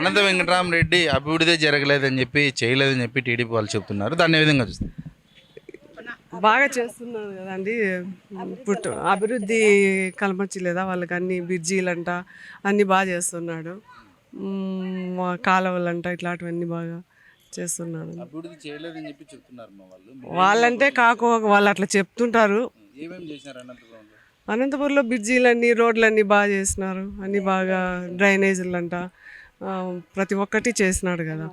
అనంత వెంకటరామరెడ్డి అభివృద్ధి జరగలేదని చెప్పి చేయలేదని చెప్పి టీడీపీ వాళ్ళు చెప్తున్నారు. దాన్ని ఏ విధంగా చూస్తారు? బాగా చేస్తున్నారు కదండి. పుట్టు అభివృద్ధి కలమచ్చలేదా వాళ్ళకి అన్ని బ్రిడ్జీలంట అన్ని బాగా చేస్తున్నాడు. కాలువలంట ఇట్లాంటివన్నీ బాగా చేస్తున్నాడు. అభివృద్ధి చేయలేదని చెప్పి చెప్తున్నారు వాళ్ళు. వాళ్ళంటే కాకు వాళ్ళు అట్లా చెప్తుంటారు. అనంతపురంలో? బ్రిడ్జీలన్నీ రోడ్లన్నీ బాగా చేసినారు. అన్నీ బాగా డ్రైనేజీలు అంట ఆ, ప్రతి ఒక్కటి చేసినాడు కదా.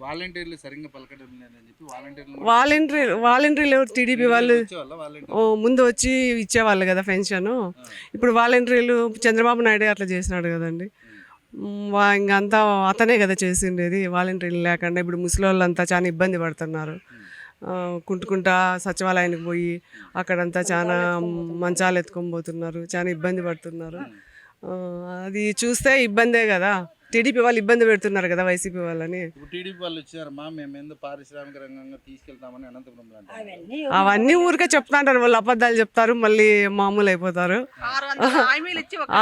వాలంటీర్లు సరిగ్గా పలకడం లేదని చెప్పి వాలంటీర్లు వాలంటరీ వాలంటరీలు టీడీపీ వాళ్ళు ఓ, ముందు వచ్చి ఇచ్చేవాళ్ళు కదా పెన్షన్. ఇప్పుడు వాలంటీర్లు చంద్రబాబు నాయుడు అట్లా చేసినాడు కదండి. మ్, వా- ఇంకా అంతా అతనే కదా చేసిండేది వాలంటీర్లు లేకుండా. ఇప్పుడు ముసలి వాళ్ళంతా చాలా ఇబ్బంది పడుతున్నారు. కుంటుకుంటా సచివాలయానికి పోయి అక్కడంతా చాలా మంచాలు ఎత్తుకొని పోతున్నారు. చాలా ఇబ్బంది పడుతున్నారు. అది చూస్తే ఇబ్బందే కదా. టీడీపీ వాళ్ళు ఇబ్బంది పెడుతున్నారు కదా వైసీపీ వాళ్ళని. టీడీపీ వాళ్ళు వచ్చారమ్మా మేము పారిశ్రామిక రంగంగా తీసుకెళ్తామని అనంతపురంలో అంటారు అవన్నీ ఊరికే చెప్తాంటారు వాళ్ళు అబద్ధాలు చెప్తారు మళ్ళీ మామూలు అయిపోతారు.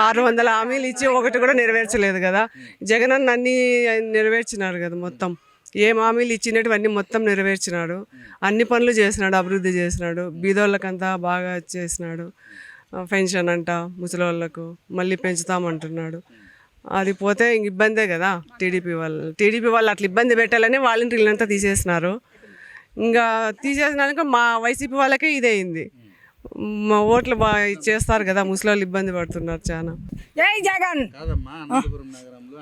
ఆరు వందల హామీలు ఇచ్చి ఒకటి కూడా నెరవేర్చలేదు కదా. జగన్ అన్న అన్ని నెరవేర్చినాడు కదా మొత్తం. ఏం హామీలు ఇచ్చినటువన్నీ మొత్తం నెరవేర్చినాడు. అన్ని పనులు చేసినాడు అభివృద్ధి చేసినాడు. బీదోళ్ళకంతా బాగా చేసినాడు. పెన్షన్ అంట ముసలోళ్ళకు మళ్ళీ పెంచుతామంటున్నాడు. అది పోతే ఇంక ఇబ్బందే కదా టీడీపీ వాళ్ళు టీడీపీ వాళ్ళు అట్లా ఇబ్బంది పెట్టాలని వాలంటీర్లంతా తీసేసినారు. ఇంకా తీసేసినాక మా వైసీపీ వాళ్ళకే ఇదే అయింది. మా ఓట్లు బాగా చేస్తారు కదా ముసలి ఇబ్బంది పడుతున్నారు చాలా. జై జగన్! కాదమ్మా అనంతపురం నగరంలో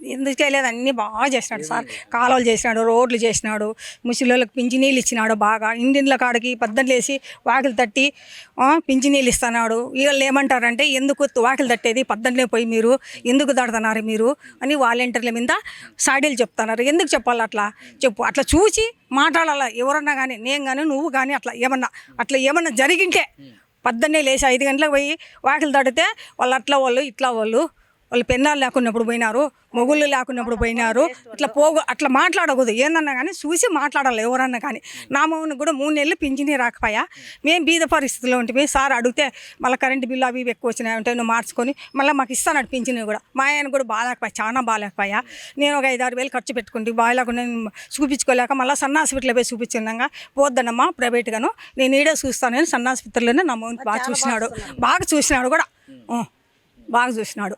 ఎందుకు చేయలేదు అన్నీ బాగా చేసినాడు సార్. కాలువలు చేసినాడు రోడ్లు చేసినాడు ముసలిళ్ళకి పింఛనీళ్ళు ఇచ్చినాడు బాగా. ఇండిన్ల కాడికి పద్దలు వేసి వాకిలు తట్టి ఆ, పింఛనీళ్ళు ఇస్తున్నాడు. వీళ్ళు ఏమంటారంటే ఎందుకు వాకిలు తట్టేది? పద్దన్నే పోయి మీరు ఎందుకు దాడుతున్నారు మీరు? అని వాలంటీర్ల మీద సాడీలు చెప్తున్నారు. ఎందుకు చెప్పాలి అట్లా? చెప్పు అట్లా చూసి మాట్లాడాలా? ఎవరన్నా కానీ నేను కానీ నువ్వు కానీ అట్లా ఏమన్నా అట్లా ఏమన్నా జరిగింటే పద్దన్నే లేచి ఐదు గంటలకు పోయి వాకిలు తడితే వాళ్ళు అట్లా వాళ్ళు ఇట్లా వాళ్ళు వాళ్ళు పెన్నాలు లేకున్నప్పుడు పోయినారు మొగుళ్ళు లేకున్నప్పుడు పోయినారు. ఇట్లా పోగు అట్లా మాట్లాడకూడదు. ఏందన్నా కానీ చూసి మాట్లాడాలి ఎవరన్నా కానీ. నా మౌని కూడా మూడు నెలలు పింఛనీ రాకపోయా. మేము బీద పరిస్థితిలో ఉంటే సార్ అడిగితే మళ్ళీ కరెంటు బిల్లు అవి ఎక్కువ వచ్చినాయి అంటే నువ్వు మార్చుకొని మళ్ళీ మాకు ఇస్తాను పింఛనీ కూడా. మా ఆయన కూడా బాగాలేకపోయా చాలా బాగాలేకపోయా. నేను ఒక ఐదు ఆరు వేలు ఖర్చు పెట్టుకుంటే బాగాలేకుండా నేను చూపించుకోలేక మళ్ళీ సన్న హాస్పిటల్ పోయి చూపించినాక పోద్దనమ్మా ప్రైవేట్గాను నేను ఈడే చూస్తానని సన్న హాస్పిటల్లోనే నా మౌని బాగా చూసినాడు. బాగా చూసినాడు కూడా. బాగా చూసినాడు.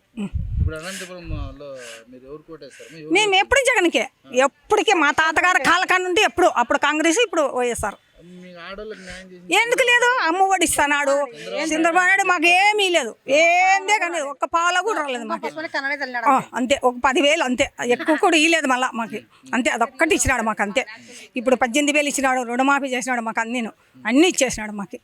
మేము ఎప్పుడు జగన్కే. ఎప్పటికీ మా తాతగారు కాలకాడ నుండి ఎప్పుడు అప్పుడు కాంగ్రెస్ ఇప్పుడు వైఎస్ఆర్ మీ ఆడోళ్ళకి న్యాయం చేసి ఎందుకు లేదు? అమ్మఒడి ఇస్తున్నాడు చంద్రబాబు నాయుడు మాకు ఏమీ లేదు. ఏందే కానీ ఒక్క పాల కూడా రాలేదు మాకు. అంతే. ఒక పదివేలు అంతే. ఎక్కువ కూడా ఇవ్వలేదు మళ్ళీ మాకు. అంతే. అదొక్కటి ఇచ్చినాడు మాకు అంతే. ఇప్పుడు పద్దెనిమిది వేలు ఇచ్చినాడు రుణమాఫీ చేసినాడు మాకు అన్నీ అన్నీ ఇచ్చేసినాడు మాకు.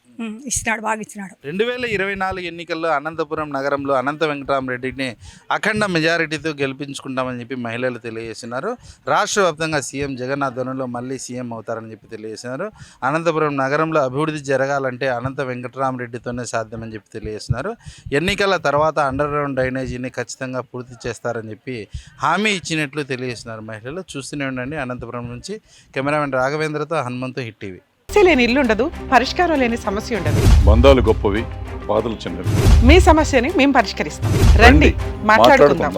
ఇచ్చినాడు బాగా ఇచ్చినాడు. రెండు వేల ఇరవై నాలుగు ఎన్నికల్లో అనంతపురం నగరంలో అనంత వెంకటరామరెడ్డిని అఖండ మెజారిటీతో గెలిపించుకుంటామని చెప్పి మహిళలు తెలియజేస్తున్నారు రాష్ట్ర వ్యాప్తంగా సీఎం జగన్ ఆధ్వర్యంలో మళ్ళీ సీఎం అవుతారని చెప్పి తెలియజేస్తున్నారు అనంతపురం నగరంలో అభివృద్ధి జరగాలంటే అనంత వెంకటరామరెడ్డితోనే సాధ్యమని చెప్పి తెలియజేస్తున్నారు. ఎన్నికల తర్వాత అండర్ గ్రౌండ్ డ్రైనేజీని ఖచ్చితంగా పూర్తి చేస్తారని చెప్పి హామీ ఇచ్చినట్లు తెలియజేస్తున్నారు మహిళలు. చూస్తూనే ఉండండి అనంతపురం నుంచి కెమెరామెన్ రాఘవేంద్రతో హనుమంతు హిట్ టీవీ. లేని ఇల్లు ఉండదు పరిష్కారం లేని సమస్య ఉండదు. బంధాలు గొప్పవి బాధలు చిన్నవి. మీ సమస్యని మేము పరిష్కరిస్తాం. రండి మాట్లాడుకుందాం.